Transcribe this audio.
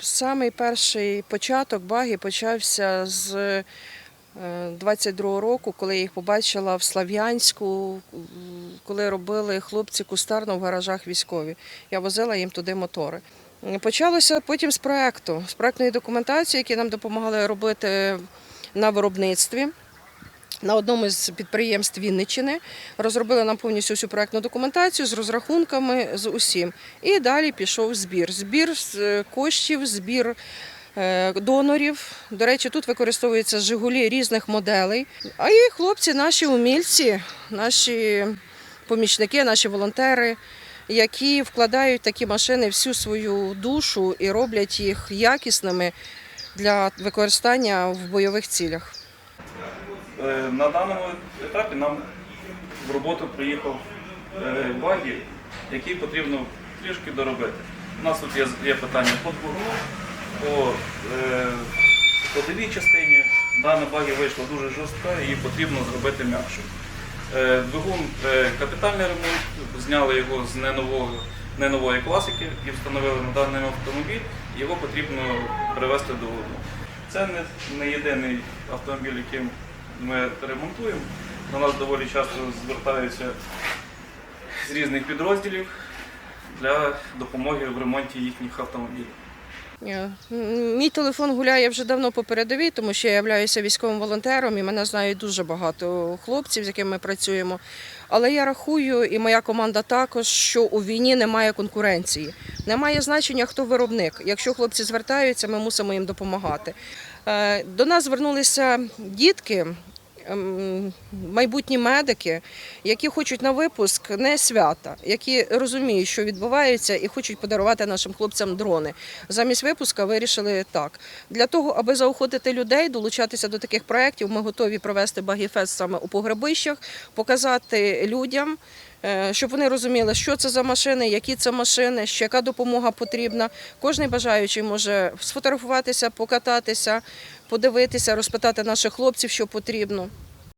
Самий перший початок баги почався з е, 22-го року, коли я їх побачила в Слав'янську, коли робили хлопці кустарно в гаражах військові. Я возила їм туди мотори. Почалося потім з проекту, з проектної документації, які нам допомагали робити на виробництві. На одному з підприємств Вінниччини розробили нам повністю всю проектну документацію з розрахунками з усім. І далі пішов збір. Збір е, коштів, збір е, донорів. До речі, тут використовуються Жигулі різних моделей. А і хлопці, наші умільці, наші помічники, наші волонтери, які вкладають такі машини всю свою душу і роблять їх якісними для використання в бойових цілях. Е, На даному етапі нам в роботу приїхав е, багі, який потрібно трішки доробити. У нас тут є, є питання по двигуну, по е, ходовій частині. Дана багі вийшла дуже жорстка, її потрібно зробити м'якшою. Е, Двигун е, капітальний ремонт, зняли його з ненового, ненової класики і встановили на даний автомобіль. Його потрібно привести до ладу. Це не, не єдиний автомобіль, яким ми ремонтуємо. До нас доволі часто звертаються з різних підрозділів для допомоги в ремонті їхніх автомобілів. Е, Мій телефон гуляє вже давно по передовій, тому що я являюся військовим волонтером і мене знають дуже багато хлопців, з якими ми працюємо. Але я рахую, і моя команда також, що у війні немає конкуренції. Немає значення, хто виробник. Якщо хлопці звертаються, ми мусимо їм допомагати. Е, До нас звернулися дітки. ем, Майбутні медики, які хочуть на випуск не свята, які розуміють, що відбувається, і хочуть подарувати нашим хлопцям дрони. Замість випуска вирішили так. Для того, аби заохотити людей, долучатися до таких проєктів, ми готові провести багіфест саме у погребищах, показати людям, щоб вони розуміли, що це за машини, які це машини, яка допомога потрібна. Кожний бажаючий може сфотографуватися, покататися, подивитися, розпитати наших хлопців, що потрібно.